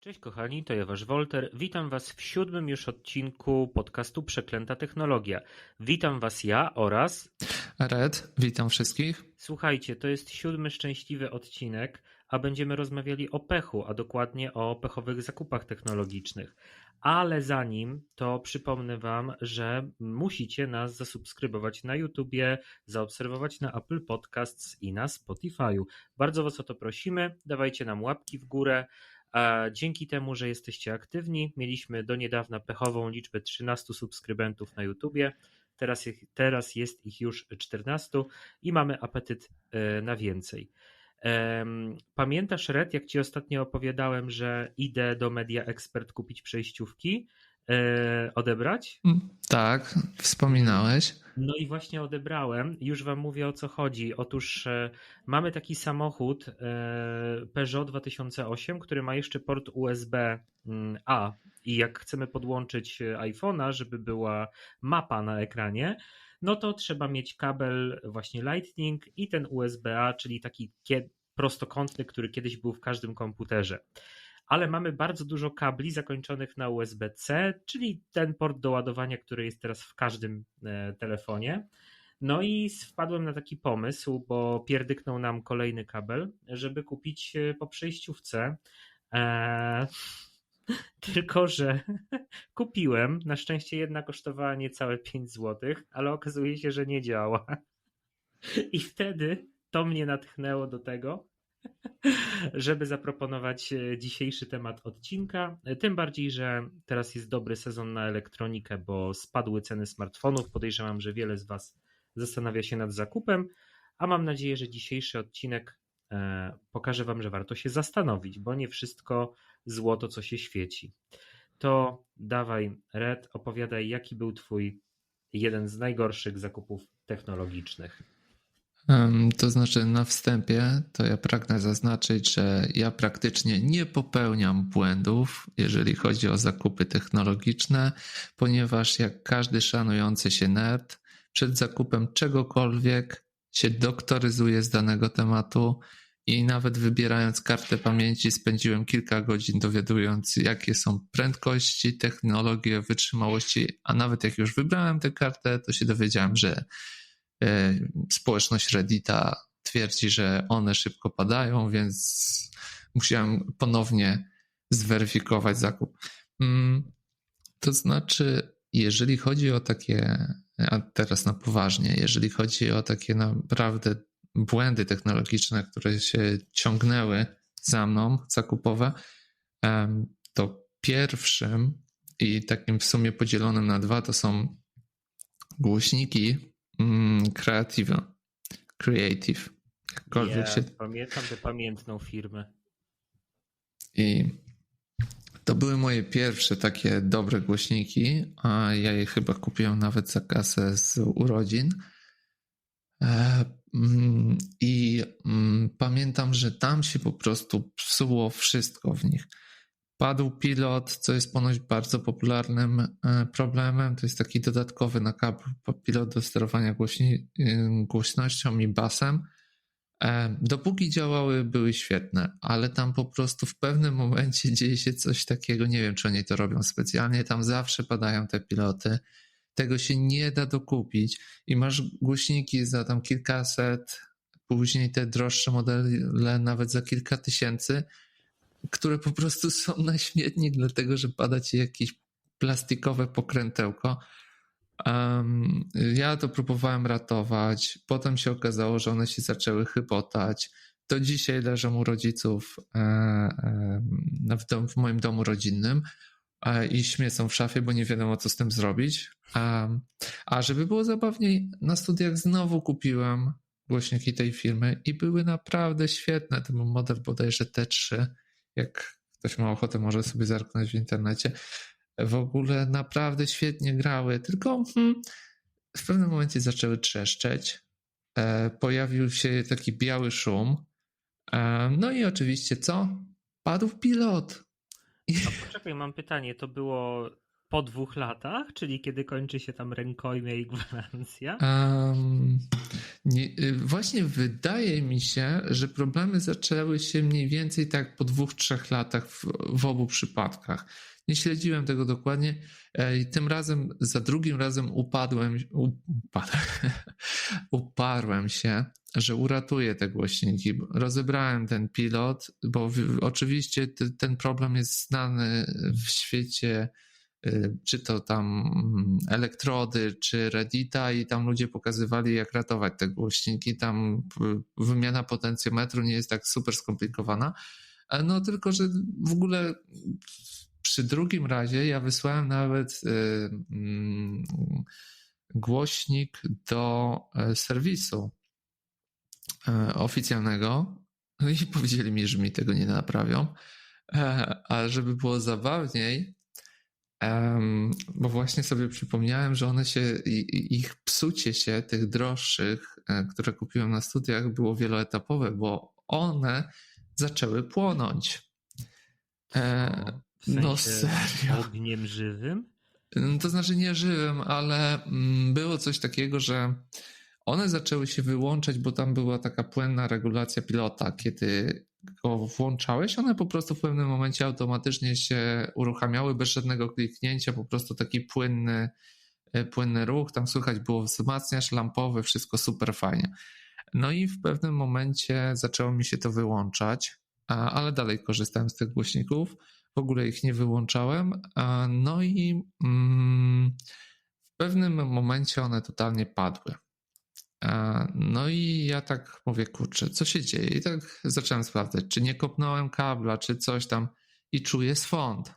Cześć kochani, to ja wasz Wolter. Witam was w siódmym już odcinku podcastu Przeklęta Technologia. Witam was ja oraz... Red, witam wszystkich. Słuchajcie, to jest siódmy szczęśliwy odcinek, a będziemy rozmawiali o pechu, a dokładnie o pechowych zakupach technologicznych. Ale zanim to przypomnę wam, że musicie nas zasubskrybować na YouTubie, zaobserwować na Apple Podcasts i na Spotify'u. Bardzo was o to prosimy, dawajcie nam łapki w górę, dzięki temu, że jesteście aktywni, mieliśmy do niedawna pechową liczbę 13 subskrybentów na YouTubie. Teraz, teraz jest ich już 14 i mamy apetyt e, na więcej. Pamiętasz, Red, jak ci ostatnio opowiadałem, że idę do Media Expert kupić przejściówki? E, odebrać? Mm, tak, wspominałeś. No i właśnie odebrałem. Już wam mówię o co chodzi. Otóż e, mamy taki samochód e, Peugeot 2008, który ma jeszcze port USB-A mm, i jak chcemy podłączyć iPhone'a, żeby była mapa na ekranie, no to trzeba mieć kabel właśnie Lightning i ten USB-A, czyli taki prostokątny, który kiedyś był w każdym komputerze ale mamy bardzo dużo kabli zakończonych na USB-C, czyli ten port do ładowania, który jest teraz w każdym e, telefonie. No i wpadłem na taki pomysł, bo pierdyknął nam kolejny kabel, żeby kupić e, po przejściówce. Eee, tylko, że kupiłem. Na szczęście jedna kosztowała niecałe 5 zł, ale okazuje się, że nie działa. I wtedy to mnie natchnęło do tego, żeby zaproponować e, dzisiejszy temat odcinka. E, tym bardziej, że teraz jest dobry sezon na elektronikę, bo spadły ceny smartfonów. Podejrzewam, że wiele z Was zastanawia się nad zakupem, a mam nadzieję, że dzisiejszy odcinek e, pokaże Wam, że warto się zastanowić, bo nie wszystko złoto, co się świeci. To dawaj, Red, opowiadaj, jaki był Twój jeden z najgorszych zakupów technologicznych. To znaczy, na wstępie to ja pragnę zaznaczyć, że ja praktycznie nie popełniam błędów, jeżeli chodzi o zakupy technologiczne, ponieważ jak każdy szanujący się nerd, przed zakupem czegokolwiek się doktoryzuje z danego tematu i nawet wybierając kartę pamięci spędziłem kilka godzin dowiadując, jakie są prędkości, technologie, wytrzymałości, a nawet jak już wybrałem tę kartę, to się dowiedziałem, że społeczność Reddita twierdzi, że one szybko padają, więc musiałem ponownie zweryfikować zakup. Mm, to znaczy, jeżeli chodzi o takie, a teraz na poważnie, jeżeli chodzi o takie naprawdę błędy technologiczne, które się ciągnęły za mną, zakupowe, to pierwszym i takim w sumie podzielonym na dwa to są głośniki Mm, creative. Creative. Jakkolwiek yeah, się... Pamiętam tę pamiętną firmę. I to były moje pierwsze takie dobre głośniki, a ja je chyba kupiłem nawet za kasę z urodzin. E, mm, I mm, pamiętam, że tam się po prostu psuło wszystko w nich. Padł pilot, co jest ponoć bardzo popularnym e, problemem. To jest taki dodatkowy na kabel pilot do sterowania głośni, e, głośnością i basem. E, dopóki działały, były świetne, ale tam po prostu w pewnym momencie dzieje się coś takiego. Nie wiem, czy oni to robią specjalnie. Tam zawsze padają te piloty. Tego się nie da dokupić i masz głośniki za tam kilkaset, później te droższe modele nawet za kilka tysięcy które po prostu są na śmietnik, dlatego że pada ci jakieś plastikowe pokrętełko. Um, ja to próbowałem ratować, potem się okazało, że one się zaczęły chybotać. Do dzisiaj leżą u rodziców e, e, w, dom, w, moim domu rodzinnym e, i śmiecą w szafie, bo nie wiadomo co z tym zrobić. a żeby było zabawniej, na studiach znowu kupiłem głośniki tej firmy i były naprawdę świetne. To był model bodajże T3 jak ktoś ma ochotę, może sobie zerknąć w internecie. W ogóle naprawdę świetnie grały, tylko hmm, w pewnym momencie zaczęły trzeszczeć. E, pojawił się taki biały szum. E, no i oczywiście co? Padł pilot. No poczekaj, mam pytanie. To było po dwóch latach, czyli kiedy kończy się tam rękojmie i gwarancja? Um, Nie, y, właśnie wydaje mi się, że problemy zaczęły się mniej więcej tak po dwóch, trzech latach w, w obu przypadkach. Nie śledziłem tego dokładnie e, i tym razem, za drugim razem upadłem, upadłem, uparłem się, że uratuję te głośniki. Rozebrałem ten pilot, bo oczywiście ten problem jest znany w świecie czy to tam mm, elektrody, czy Reddita i tam ludzie pokazywali, jak ratować te głośniki. Tam wymiana potencjometru nie jest tak super skomplikowana. E, no tylko, że w ogóle przy drugim razie ja wysłałem nawet y, mm, głośnik do e, serwisu e, oficjalnego no i powiedzieli mi, że mi tego nie naprawią. Ale żeby było zabawniej, Um, bo właśnie sobie przypomniałem, że one się, ich psucie się, tych droższych, e, które kupiłem na studiach, było wieloetapowe, bo one zaczęły płonąć. E, w sensie no serio. Ogniem żywym? No, to znaczy nie żywym, ale mm, było coś takiego, że one zaczęły się wyłączać, bo tam była taka płynna regulacja pilota, kiedy go włączałeś, one po prostu w pewnym momencie automatycznie się uruchamiały bez żadnego kliknięcia, po prostu taki płynny, e, płynny ruch, tam słychać było wzmacniacz lampowy, wszystko super fajnie. No i w pewnym momencie zaczęło mi się to wyłączać, ale dalej korzystałem z tych głośników, w ogóle ich nie wyłączałem, no i mm, w pewnym momencie one totalnie padły. No i ja tak mówię, kurczę, co się dzieje? I tak zacząłem sprawdzać, czy nie kopnąłem kabla, czy coś tam i czuję swąd.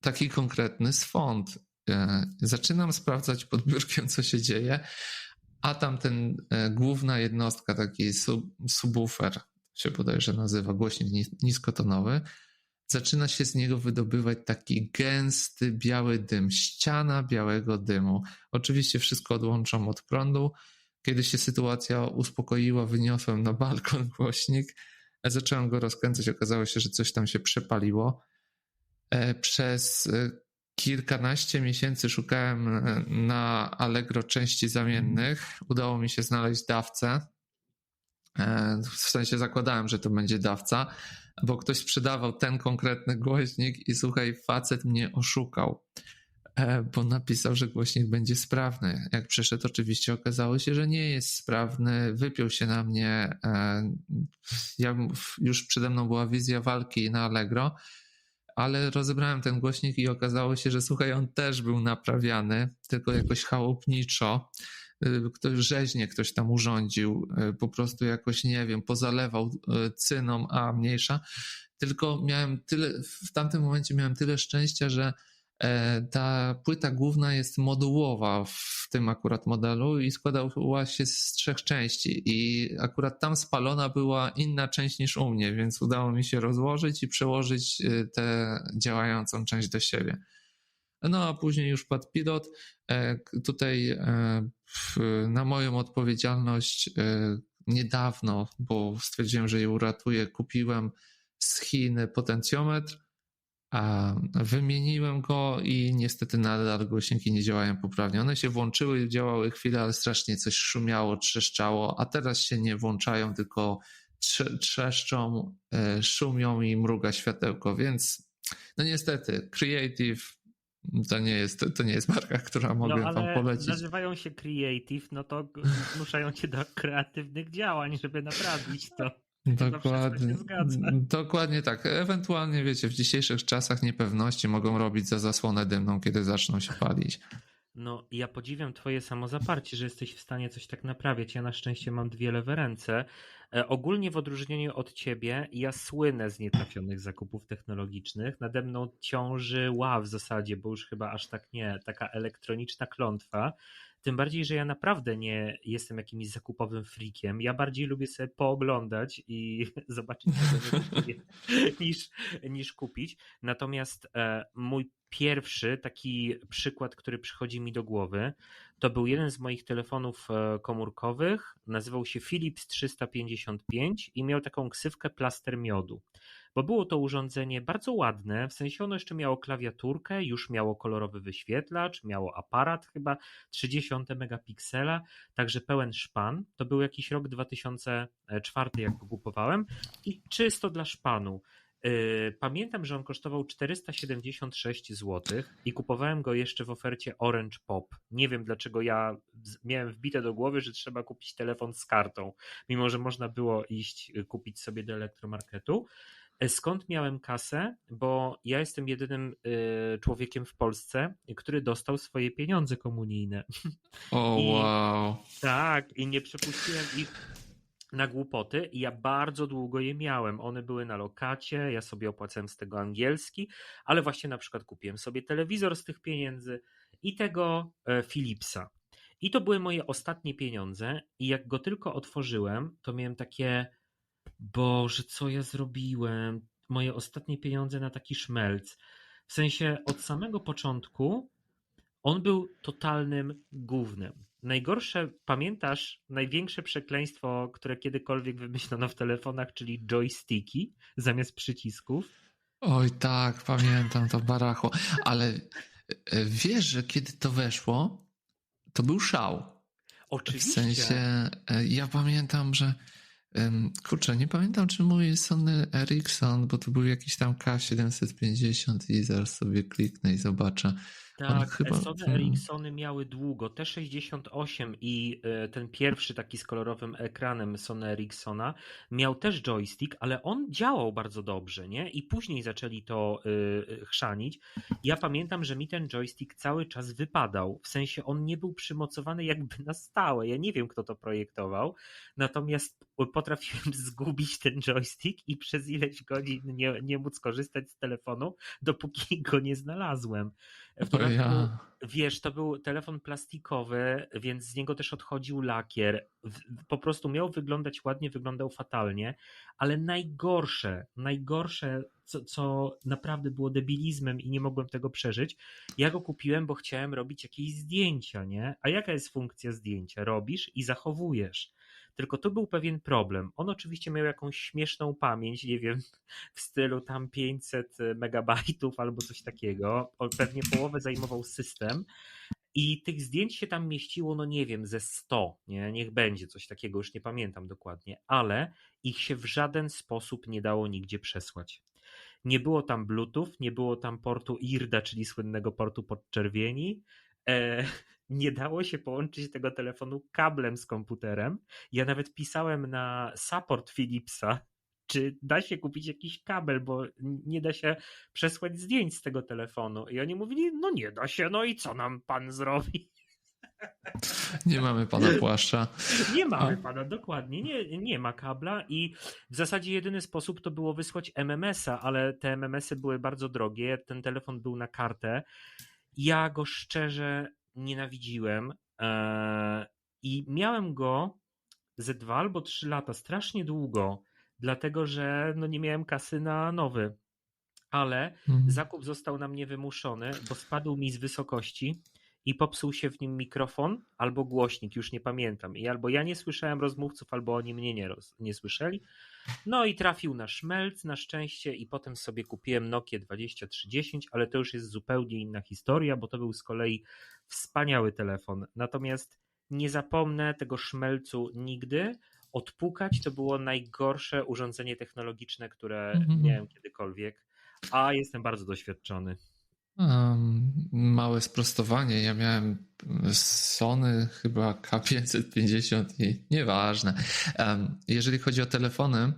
Taki konkretny swąd. E, zaczynam sprawdzać pod biurkiem, co się dzieje, a tam ten e, główna jednostka, taki sub, subwoofer, się bodajże nazywa, głośnik niskotonowy, zaczyna się z niego wydobywać taki gęsty, biały dym, ściana białego dymu. Oczywiście wszystko odłączam od prądu, kiedy się sytuacja uspokoiła, wyniosłem na balkon głośnik, zacząłem go rozkręcać. Okazało się, że coś tam się przepaliło. E, przez e, kilkanaście miesięcy szukałem e, na Allegro części zamiennych. Udało mi się znaleźć dawcę. W sensie zakładałem, że to będzie dawca, bo ktoś sprzedawał ten konkretny głośnik i słuchaj, facet mnie oszukał. E, bo napisał, że głośnik będzie sprawny. Jak przyszedł, oczywiście okazało się, że nie jest sprawny. Wypiął się na mnie. E, ja, już przede mną była wizja walki na Allegro, ale rozebrałem ten głośnik i okazało się, że słuchaj, on też był naprawiany, tylko jakoś chałupniczo. E, ktoś rzeźnie ktoś tam urządził, po prostu jakoś, nie wiem, pozalewał cyną, a mniejsza. Tylko miałem tyle, w tamtym momencie miałem tyle szczęścia, że ta płyta główna jest modułowa w tym akurat modelu i składała się z trzech części. I akurat tam spalona była inna część niż u mnie, więc udało mi się rozłożyć i przełożyć e, tę działającą część do siebie. No a później już padł pilot. E, tutaj na moją odpowiedzialność niedawno, bo stwierdziłem, że je uratuję, kupiłem z Chin potencjometr wymieniłem go i niestety nadal głośniki nie działają poprawnie. One się włączyły, działały chwilę, ale strasznie coś szumiało, trzeszczało, a teraz się nie włączają, tylko trzeszczą, e, szumią i mruga światełko, więc no niestety Creative to nie jest, to nie jest marka, która mogę no, wam polecić. nazywają się Creative, no to zmuszają cię do kreatywnych działań, żeby naprawić to. Dokładnie, dokładnie tak. Ewentualnie, wiecie, w dzisiejszych czasach niepewności mogą robić za zasłonę dymną, kiedy zaczną się palić. No, ja podziwiam Twoje samozaparcie, że jesteś w stanie coś tak naprawiać. Ja na szczęście mam dwie lewe ręce. E, ogólnie w odróżnieniu od Ciebie, ja słynę z nietrafionych zakupów technologicznych. Nade mną ciąży ła w zasadzie, bo już chyba aż tak nie, taka elektroniczna klątwa. Tym bardziej, że ja naprawdę nie jestem jakimś zakupowym freakiem. Ja bardziej lubię sobie pooglądać i zobaczyć, co niż, niż kupić. Natomiast e, mój pierwszy taki przykład, który przychodzi mi do głowy, to był jeden z moich telefonów e, komórkowych. Nazywał się Philips 355 i miał taką ksywkę plaster miodu. Bo było to urządzenie bardzo ładne, w sensie ono jeszcze miało klawiaturkę, już miało kolorowy wyświetlacz, miało aparat chyba 30 megapiksela, także pełen szpan. To był jakiś rok 2004, jak go kupowałem i czysto dla szpanu. Yy, pamiętam, że on kosztował 476 zł i kupowałem go jeszcze w ofercie Orange Pop. Nie wiem dlaczego ja miałem wbite do głowy, że trzeba kupić telefon z kartą, mimo że można było iść y, kupić sobie do elektromarketu. E, skąd miałem kasę? Bo ja jestem jedynym y, człowiekiem w Polsce, który dostał swoje pieniądze komunijne. O, I, wow. Tak, i nie przepuściłem ich na głupoty i ja bardzo długo je miałem. One były na lokacie, ja sobie opłacałem z tego angielski, ale właśnie na przykład kupiłem sobie telewizor z tych pieniędzy i tego e, Philipsa. I to były moje ostatnie pieniądze i jak go tylko otworzyłem, to miałem takie Boże, co ja zrobiłem? Moje ostatnie pieniądze na taki szmelc. W sensie od samego początku on był totalnym gównem. Najgorsze, pamiętasz, największe przekleństwo, które kiedykolwiek wymyślono w telefonach, czyli joysticki zamiast przycisków? Oj tak, pamiętam to baracho. Ale e, wiesz, że kiedy to weszło, to był szał. Oczywiście. W sensie, e, ja pamiętam, że kurczę, nie pamiętam, czy mój Sony Ericsson, bo to był jakiś tam K750 i zaraz sobie kliknę i zobaczę. Tak, chyba... Sony Ericssony miały długo. T68 i e, ten pierwszy taki z kolorowym ekranem Sony Ericssona miał też joystick, ale on działał bardzo dobrze, nie? I później zaczęli to yy, chrzanić. Ja pamiętam, że mi ten joystick cały czas wypadał. W sensie on nie był przymocowany jakby na stałe. Ja nie wiem, kto to projektował. Natomiast potrafiłem zgubić ten joystick i przez ileś godzin nie, nie móc korzystać z telefonu, dopóki go nie znalazłem. W dodatku, ja. wiesz, to był telefon plastikowy, więc z niego też odchodził lakier. Po prostu miał wyglądać ładnie, wyglądał fatalnie, ale najgorsze, najgorsze, co, co naprawdę było debilizmem i nie mogłem tego przeżyć, ja go kupiłem, bo chciałem robić jakieś zdjęcia, nie? A jaka jest funkcja zdjęcia? Robisz i zachowujesz. Tylko tu był pewien problem. On oczywiście miał jakąś śmieszną pamięć, nie wiem, w stylu tam 500 megabajtów albo coś takiego. Pewnie połowę zajmował system. I tych zdjęć się tam mieściło, no nie wiem, ze 100, nie? niech będzie coś takiego, już nie pamiętam dokładnie, ale ich się w żaden sposób nie dało nigdzie przesłać. Nie było tam Bluetooth, nie było tam portu IRDA, czyli słynnego portu podczerwieni. E, nie dało się połączyć tego telefonu kablem z komputerem. Ja nawet pisałem na support Philipsa, czy da się kupić jakiś kabel, bo nie da się przesłać zdjęć z tego telefonu. I oni mówili, no nie da się, no i co nam pan zrobi? Nie mamy pana płaszcza. Nie mamy pana, dokładnie. Nie, nie ma kabla i w zasadzie jedyny sposób to było wysłać MMS-a, ale te MMS-y były bardzo drogie. Ten telefon był na kartę. Ja go szczerze nienawidziłem e, i miałem go ze dwa albo trzy lata, strasznie długo, dlatego że no nie miałem kasy na nowy. Ale mhm. zakup został na mnie wymuszony, bo spadł mi z wysokości i popsuł się w nim mikrofon albo głośnik, już nie pamiętam. I albo ja nie słyszałem rozmówców, albo oni mnie nie, roz, nie słyszeli. No i trafił na szmelc na szczęście i potem sobie kupiłem Nokia 2310, ale to już jest zupełnie inna historia, bo to był z kolei wspaniały telefon. Natomiast nie zapomnę tego szmelcu nigdy. Odpukać to było najgorsze urządzenie technologiczne, które mhm. miałem kiedykolwiek, a jestem bardzo doświadczony. Um, małe sprostowanie. Ja miałem Sony chyba K550 i nieważne. Um, jeżeli chodzi o telefony,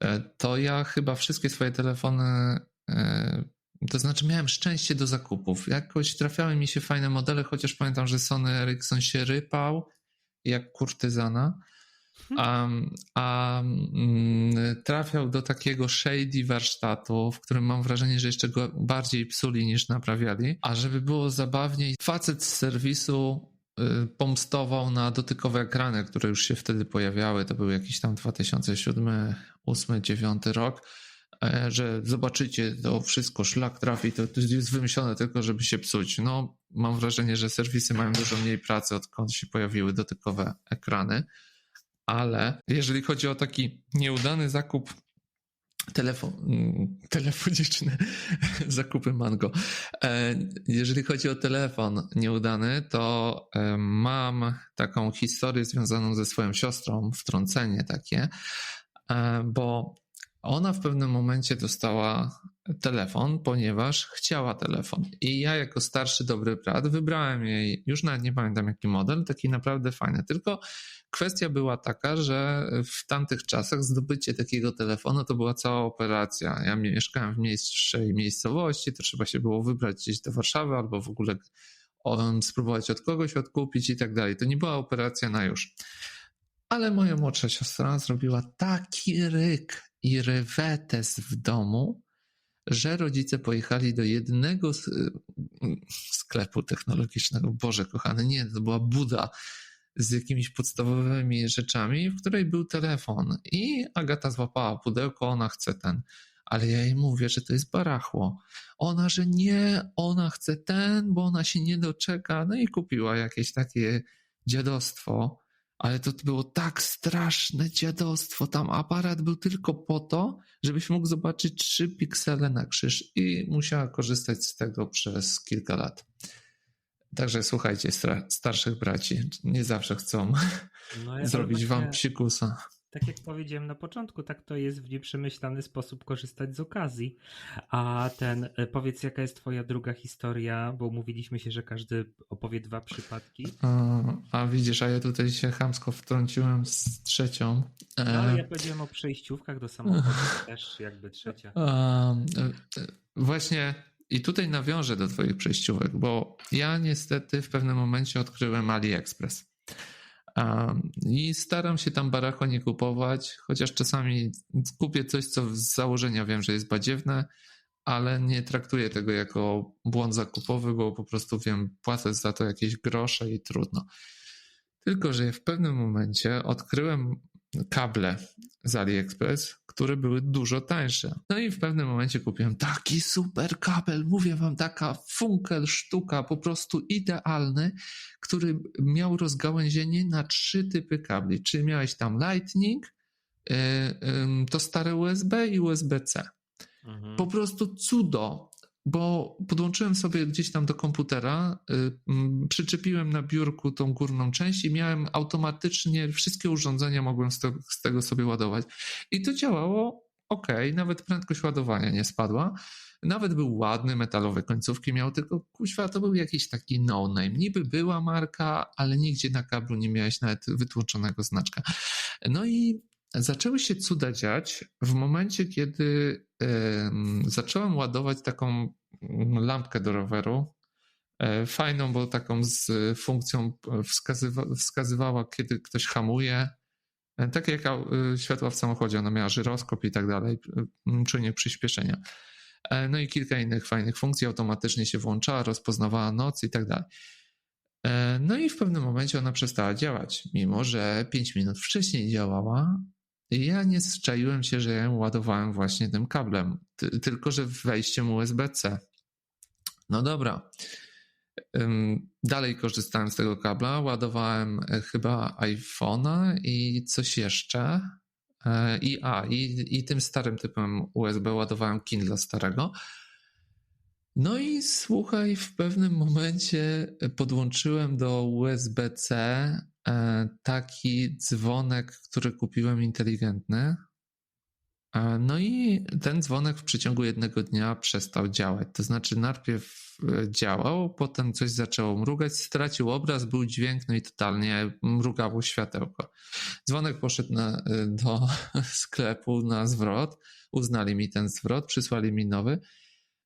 e, to ja chyba wszystkie swoje telefony, e, to znaczy miałem szczęście do zakupów. Jakoś trafiały mi się fajne modele, chociaż pamiętam, że Sony Ericsson się rypał jak kurtyzana. A, a mm, trafiał do takiego shady warsztatu, w którym mam wrażenie, że jeszcze go bardziej psuli niż naprawiali. A żeby było zabawniej, facet z serwisu y, pomstował na dotykowe ekrany, które już się wtedy pojawiały. To był jakiś tam 2007, 2008, 2009 rok. E, że zobaczycie, to wszystko szlak trafi, to, to jest wymyślone tylko, żeby się psuć. No, mam wrażenie, że serwisy mają dużo mniej pracy, odkąd się pojawiły dotykowe ekrany ale jeżeli chodzi o taki nieudany zakup telefon, telefoniczne zakupy Mango. E, jeżeli chodzi o telefon nieudany, to e, mam taką historię związaną ze swoją siostrą, wtrącenie takie, bo ona w pewnym momencie dostała telefon, ponieważ chciała telefon. I ja, jako starszy dobry brat, wybrałem jej, już nawet nie pamiętam jaki model, taki naprawdę fajny. Tylko kwestia była taka, że w tamtych czasach zdobycie takiego telefonu to była cała operacja. Ja mieszkałem w mniejszej miejscowości, to trzeba się było wybrać gdzieś do Warszawy albo w ogóle spróbować od kogoś odkupić i tak dalej. To nie była operacja na już. Ale moja młodsza siostra zrobiła taki ryk i rewetes w domu, że rodzice pojechali do jednego sklepu technologicznego. Boże, kochany, nie, to była Buda z jakimiś podstawowymi rzeczami, w której był telefon. I Agata złapała pudełko, ona chce ten. Ale ja jej mówię, że to jest barachło. Ona, że nie, ona chce ten, bo ona się nie doczeka. No i kupiła jakieś takie dziadostwo ale to było tak straszne dziadostwo. Tam aparat był tylko po to, żebyś mógł zobaczyć trzy piksele na krzyż i musiała korzystać z tego przez kilka lat. Także słuchajcie, starszych braci, nie zawsze chcą no ja zrobić wam psikusa tak jak powiedziałem na początku, tak to jest w nieprzemyślany sposób korzystać z okazji. A ten, e, powiedz, jaka jest Twoja druga historia, bo mówiliśmy się, że każdy opowie dwa przypadki. A, a widzisz, a ja tutaj się chamsko wtrąciłem z trzecią. No, ale ja powiedziałem o przejściówkach do samochodu, też jakby trzecia. E, właśnie i tutaj nawiążę do Twoich przejściówek, bo ja niestety w pewnym momencie odkryłem AliExpress. I staram się tam baracho nie kupować, chociaż czasami kupię coś, co z założenia wiem, że jest badziewne, ale nie traktuję tego jako błąd zakupowy, bo po prostu wiem, płacę za to jakieś grosze i trudno. Tylko, że w pewnym momencie odkryłem kable z AliExpress, które były dużo tańsze. No i w pewnym momencie kupiłem taki super kabel, mówię wam, taka funkel sztuka, po prostu idealny, który miał rozgałęzienie na trzy typy kabli. Czyli miałeś tam Lightning, y, to stare USB i USB-C. Mhm. Po prostu cudo bo podłączyłem sobie gdzieś tam do komputera, y, przyczepiłem na biurku tą górną część i miałem automatycznie wszystkie urządzenia mogłem z tego sobie ładować. I to działało ok, nawet prędkość ładowania nie spadła. Nawet był ładny, metalowe końcówki miał, tylko kuźwa to był jakiś taki no-name. Niby była marka, ale nigdzie na kablu nie miałeś nawet wytłoczonego znaczka. No i zaczęły się cuda dziać w momencie, kiedy zacząłem ładować taką lampkę do roweru. E, fajną, bo taką z funkcją wskazywa, wskazywała, kiedy ktoś hamuje. E, tak jak e, światła w samochodzie, ona miała żyroskop i tak dalej, czujnik przyspieszenia. No i kilka innych fajnych funkcji, automatycznie się włączała, rozpoznawała noc i tak dalej. No i w pewnym momencie ona przestała działać, mimo że 5 minut wcześniej działała, ja nie zczaiłem się, że ja ją ładowałem właśnie tym kablem, tylko że wejściem USB-C. No dobra. Dalej korzystałem z tego kabla, ładowałem e, chyba iPhone'a i coś jeszcze. E, I, a, i, i tym starym typem USB ładowałem Kindle starego. No i słuchaj, w pewnym momencie podłączyłem do USB-C e, taki dzwonek, który kupiłem inteligentny. E, no i ten dzwonek w przeciągu jednego dnia przestał działać. To znaczy, najpierw e, działał, potem coś zaczęło mrugać, stracił obraz, był dźwięk, no i totalnie mrugało światełko. Dzwonek poszedł na, do sklepu na zwrot, uznali mi ten zwrot, przysłali mi nowy.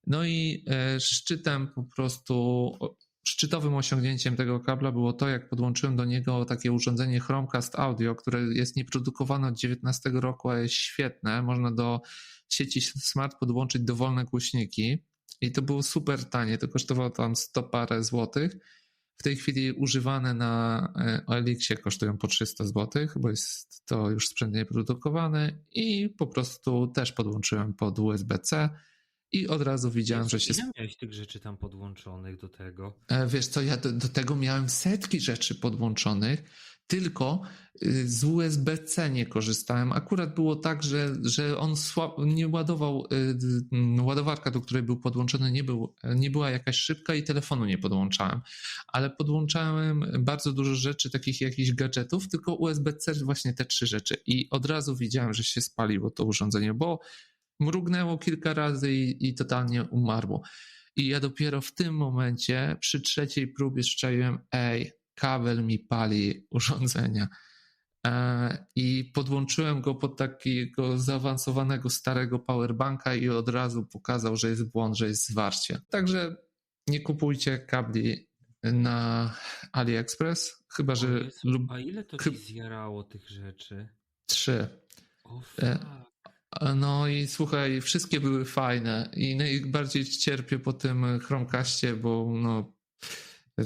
No i e, szczytem po prostu, szczytowym osiągnięciem tego kabla było to, jak podłączyłem do niego takie urządzenie Chromecast Audio, które jest nieprodukowane od 19 roku, a jest świetne. Można do sieci smart podłączyć dowolne głośniki i to było super tanie, to kosztowało tam 100 parę złotych. W tej chwili używane na e, Elixie kosztują po 300 zł, bo jest to już sprzęt nieprodukowany i po prostu też podłączyłem pod USB-C i od razu widziałem, że się... Ile miałeś tych rzeczy tam podłączonych do tego? E, wiesz co, ja do, do tego miałem setki rzeczy podłączonych, tylko y, z USB-C nie korzystałem. Akurat było tak, że, że on nie ładował, y, ładowarka, do której był podłączony, nie, był, nie była jakaś szybka i telefonu nie podłączałem, ale podłączałem bardzo dużo rzeczy, takich jakichś gadżetów, tylko USB-C właśnie te trzy rzeczy i od razu widziałem, że się spaliło to urządzenie, bo mrugnęło kilka razy i, i totalnie umarło. I ja dopiero w tym momencie, przy trzeciej próbie, szczaiłem, ej, kabel mi pali urządzenia. E, I podłączyłem go pod takiego zaawansowanego starego powerbanka i od razu pokazał, że jest błąd, że jest zwarcie. Także nie kupujcie kabli na AliExpress, chyba że. Jezu, lub... A ile to ci zjarało tych rzeczy? Trzy. O, e, no i słuchaj, wszystkie były fajne i najbardziej cierpię po tym Chromecastie, bo no,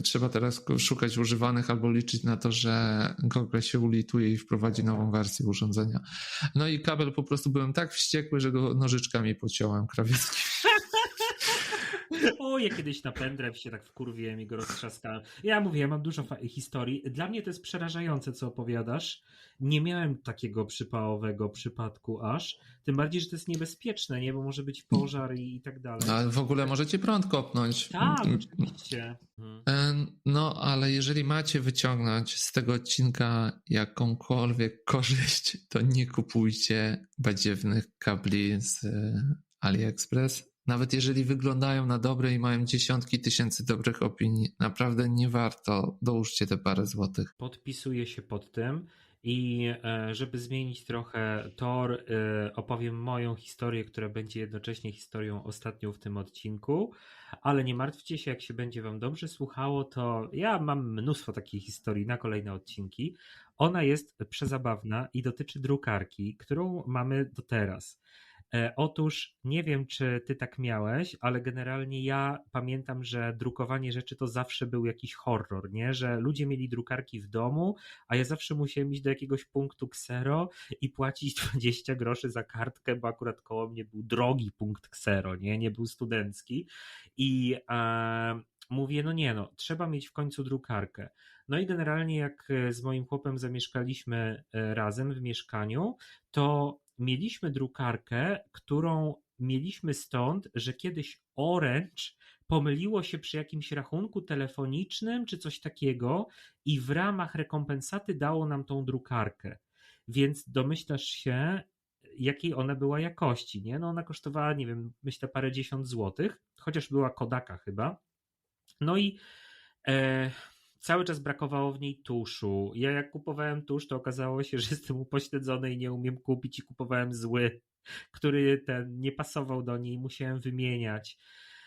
trzeba teraz szukać używanych albo liczyć na to, że Google się ulituje i wprowadzi nową wersję urządzenia. No i kabel po prostu byłem tak wściekły, że go nożyczkami pociąłem krawiecki. O, ja kiedyś na pendrive się tak wkurwiłem i go roztrzaskałem. Ja mówię, ja mam dużo historii. Dla mnie to jest przerażające, co opowiadasz. Nie miałem takiego przypałowego przypadku aż. Tym bardziej, że to jest niebezpieczne, nie? Bo może być pożar i, i tak dalej. Ale w ogóle możecie prąd kopnąć. Tak, oczywiście. Mhm. E, no, ale jeżeli macie wyciągnąć z tego odcinka jakąkolwiek korzyść, to nie kupujcie badziewnych kabli z AliExpress nawet jeżeli wyglądają na dobre i mają dziesiątki tysięcy dobrych opinii, naprawdę nie warto, dołóżcie te parę złotych. Podpisuję się pod tym i e, żeby zmienić trochę tor, e, opowiem moją historię, która będzie jednocześnie historią ostatnią w tym odcinku, ale nie martwcie się, jak się będzie Wam dobrze słuchało, to ja mam mnóstwo takich historii na kolejne odcinki. Ona jest przezabawna i dotyczy drukarki, którą mamy do teraz. E, otóż nie wiem, czy ty tak miałeś, ale generalnie ja pamiętam, że drukowanie rzeczy to zawsze był jakiś horror, nie? Że ludzie mieli drukarki w domu, a ja zawsze musiałem iść do jakiegoś punktu Xero i płacić 20 groszy za kartkę, bo akurat koło mnie był drogi punkt Xero, nie? Nie był studencki. I e, mówię, no nie no, trzeba mieć w końcu drukarkę. No i generalnie jak z moim chłopem zamieszkaliśmy e, razem w mieszkaniu, to mieliśmy drukarkę, którą mieliśmy stąd, że kiedyś Orange pomyliło się przy jakimś rachunku telefonicznym czy coś takiego i w ramach rekompensaty dało nam tą drukarkę. Więc domyślasz się, jakiej ona była jakości, nie? No ona kosztowała, nie wiem, myślę parę dziesiąt złotych, chociaż była Kodaka chyba. No i e, cały czas brakowało w niej tuszu. Ja jak kupowałem tusz, to okazało się, że jestem upośledzony i nie umiem kupić i kupowałem zły, który ten nie pasował do niej, musiałem wymieniać.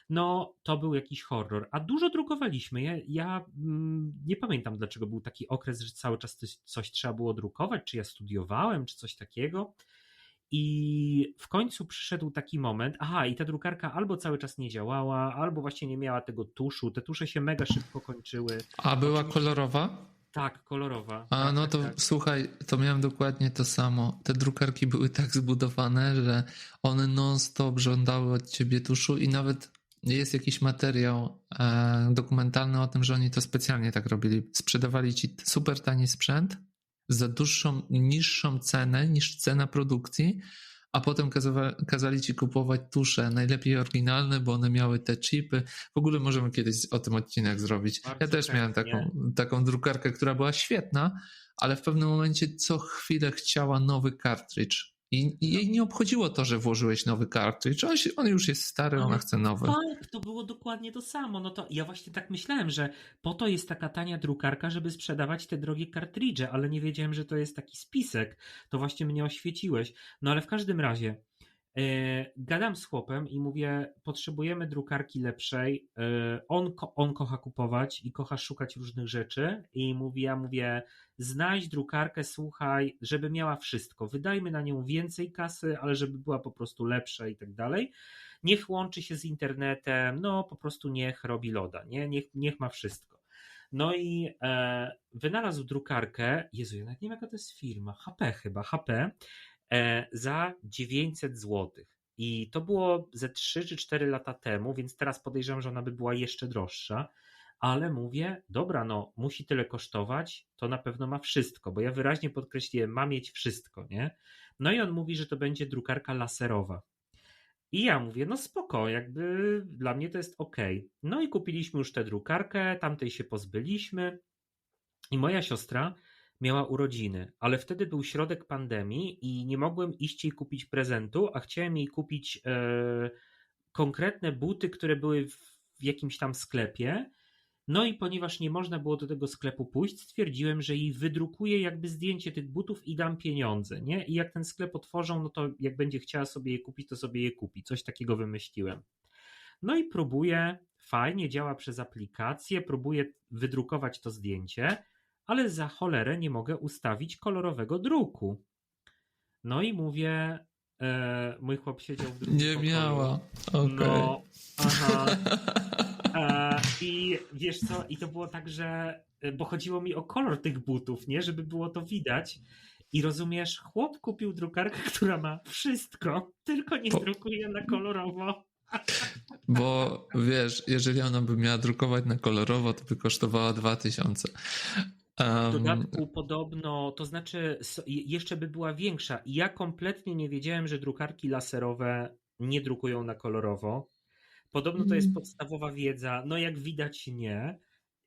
No, to był jakiś horror. A dużo drukowaliśmy. Ja, ja mm, nie pamiętam, dlaczego był taki okres, że cały czas coś, coś trzeba było drukować, czy ja studiowałem, czy coś takiego. I w końcu przyszedł taki moment, aha, i ta drukarka albo cały czas nie działała, albo właśnie nie miała tego tuszu. Te tusze się mega szybko kończyły. A była Oczywiście... kolorowa? Tak, kolorowa. A tak, no tak, to tak. słuchaj, to miałem dokładnie to samo. Te drukarki były tak zbudowane, że one non-stop żądały od ciebie tuszu i nawet jest jakiś materiał e, dokumentalny o tym, że oni to specjalnie tak robili. Sprzedawali ci super tani sprzęt, za dłuższą, niższą cenę niż cena produkcji, a potem kazali ci kupować tusze, najlepiej oryginalne, bo one miały te chipy. W ogóle możemy kiedyś o tym odcinek zrobić. Bardzo ja też miałem taką, taką drukarkę, która była świetna, ale w pewnym momencie co chwilę chciała nowy cartridge. I, I, jej nie obchodziło to, że włożyłeś nowy kartridż. On, on już jest stary, Ale ona chce nowy. Tak, to było dokładnie to samo. No to ja właśnie tak myślałem, że po to jest taka tania drukarka, żeby sprzedawać te drogie kartridże, ale nie wiedziałem, że to jest taki spisek. To właśnie mnie oświeciłeś. No ale w każdym razie, gadam z chłopem i mówię, potrzebujemy drukarki lepszej. E, on, on kocha kupować i kocha szukać różnych rzeczy. I mówi, ja mówię, znajdź drukarkę, słuchaj, żeby miała wszystko. Wydajmy na nią więcej kasy, ale żeby była po prostu lepsza i tak dalej. Niech łączy się z internetem, no po prostu niech robi loda, nie? Niech, niech ma wszystko. No i e, wynalazł drukarkę, Jezu, nawet nie wiem jaka to jest firma, HP chyba, HP, E, za 900 zł. I to było ze 3 czy 4 lata temu, więc teraz podejrzewam, że ona by była jeszcze droższa. Ale mówię, dobra, no musi tyle kosztować, to na pewno ma wszystko, bo ja wyraźnie podkreśliłem, ma mieć wszystko, nie? No i on mówi, że to będzie drukarka laserowa. I ja mówię, no spoko, jakby dla mnie to jest ok. No i kupiliśmy już tę drukarkę, tamtej się pozbyliśmy. I moja siostra miała urodziny, ale wtedy był środek pandemii i nie mogłem iść jej kupić prezentu, a chciałem jej kupić e, konkretne buty, które były w, jakimś tam sklepie. No i ponieważ nie można było do tego sklepu pójść, stwierdziłem, że jej wydrukuję jakby zdjęcie tych butów i dam pieniądze, nie? I jak ten sklep otworzą, no to jak będzie chciała sobie je kupić, to sobie je kupi. Coś takiego wymyśliłem. No i próbuję, fajnie działa przez aplikację, próbuję wydrukować to zdjęcie, ale za cholerę nie mogę ustawić kolorowego druku. No i mówię, e, mój chłop siedział w drugim Nie pokoju. miała. Okay. No, aha. E, I wiesz co, i to było tak, że e, bo chodziło mi o kolor tych butów, nie, żeby było to widać. I rozumiesz, chłop kupił drukarkę, która ma wszystko, tylko nie drukuje na kolorowo. Bo wiesz, jeżeli ona by miała drukować na kolorowo, to by kosztowała 2000. W dodatku podobno, to znaczy jeszcze by była większa. Ja kompletnie nie wiedziałem, że drukarki laserowe nie drukują na kolorowo. Podobno to jest Mm. podstawowa wiedza. No jak widać nie.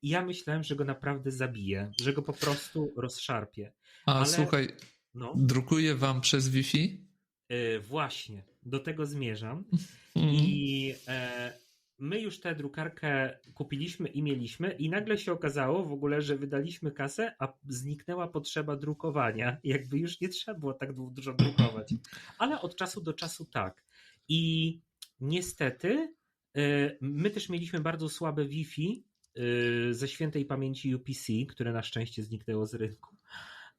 Ja myślałem, że go naprawdę zabije, że go po prostu rozszarpie. a ale- słuchaj, No, drukuje wam przez Wi-Fi? yy, właśnie, do tego zmierzam. Mhm. I e, my już tę drukarkę kupiliśmy i mieliśmy, i nagle się okazało w ogóle, że wydaliśmy kasę, a zniknęła potrzeba drukowania. Jakby już nie trzeba było tak du- dużo drukować. Ale od czasu do czasu tak. I niestety e, my też mieliśmy bardzo słabe Wi-Fi e, ze świętej pamięci UPC, które na szczęście zniknęło z rynku.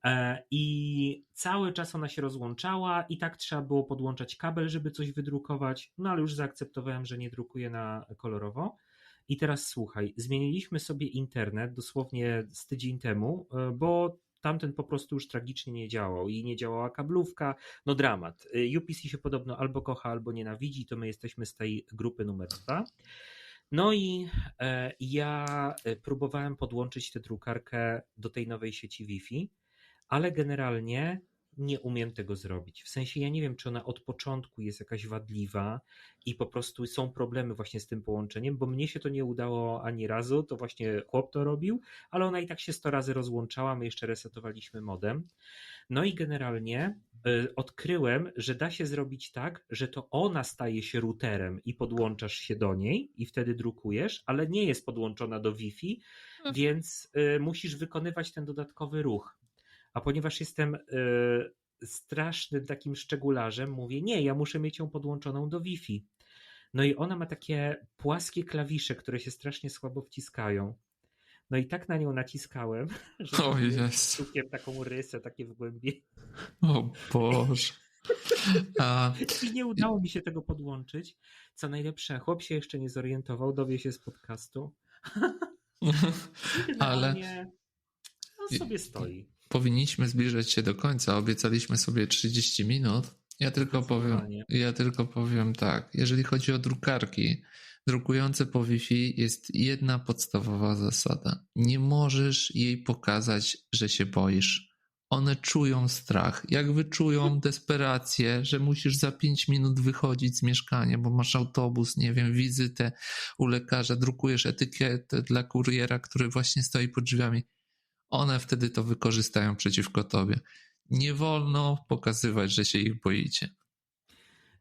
E, I cały czas ona się rozłączała, i tak trzeba było podłączać kabel, żeby coś wydrukować. No ale już zaakceptowałem, że nie drukuję na kolorowo. I teraz słuchaj, zmieniliśmy sobie internet dosłownie z tydzień temu, e, bo tamten po prostu już tragicznie nie działał i nie działała kablówka. No dramat. E, UPC się podobno albo kocha, albo nienawidzi, to my jesteśmy z tej grupy numer dwa. No i ja próbowałem podłączyć tę drukarkę do tej nowej sieci Wi-Fi, ale generalnie nie umiem tego zrobić. W sensie ja nie wiem, czy ona od początku jest jakaś wadliwa i po prostu są problemy właśnie z tym połączeniem, bo mnie się to nie udało ani razu, to właśnie chłop to robił, ale ona i tak się 100 razy rozłączała, my jeszcze resetowaliśmy modem. No i generalnie y, odkryłem, że da się zrobić tak, że to ona staje się routerem i podłączasz się do niej i wtedy drukujesz, ale nie jest podłączona do Wi-Fi, więc y, musisz wykonywać ten dodatkowy ruch. A ponieważ jestem y, strasznym takim szczegularzem, mówię, nie, ja muszę mieć ją podłączoną do Wi-Fi. No i ona ma takie płaskie klawisze, które się strasznie słabo wciskają. No i tak na nią naciskałem, że O zrobiłem Jezu. sztukiem taką rysę, takie wgłębienie. O Boże. A, I nie udało mi się tego podłączyć. Co najlepsze, chłop się jeszcze nie zorientował, dowie się z podcastu. Ale On sobie stoi. Powinniśmy zbliżać się do końca. Obiecaliśmy sobie 30 minut. Ja tylko powiem, ja tylko powiem tak. Jeżeli chodzi o drukarki, drukujące po Wi-Fi jest jedna podstawowa zasada. Nie możesz jej pokazać, że się boisz. One czują strach. Jak wyczują desperację, że musisz za 5 minut wychodzić z mieszkania, bo masz autobus, nie wiem, wizytę u lekarza, drukujesz etykietę dla kuriera, który właśnie stoi pod drzwiami. One wtedy to wykorzystają przeciwko tobie. Nie wolno pokazywać, że się ich boicie.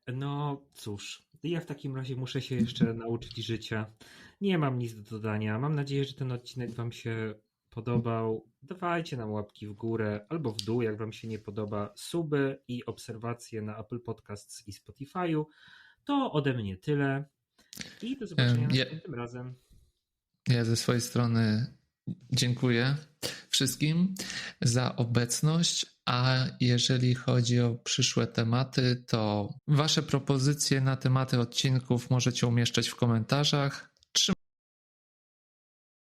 No cóż, ja w takim razie muszę się jeszcze nauczyć życia. Nie mam nic do dodania. Mam nadzieję, że ten odcinek Wam się podobał. Dawajcie nam łapki w górę albo w dół, jak Wam się nie podoba. Suby i obserwacje na Apple Podcasts i Spotify'u. To ode mnie tyle. I do zobaczenia ja- następnym razem. Ja ze swojej strony dziękuję wszystkim za obecność, a jeżeli chodzi o przyszłe tematy, to Wasze propozycje na tematy odcinków możecie umieszczać w komentarzach.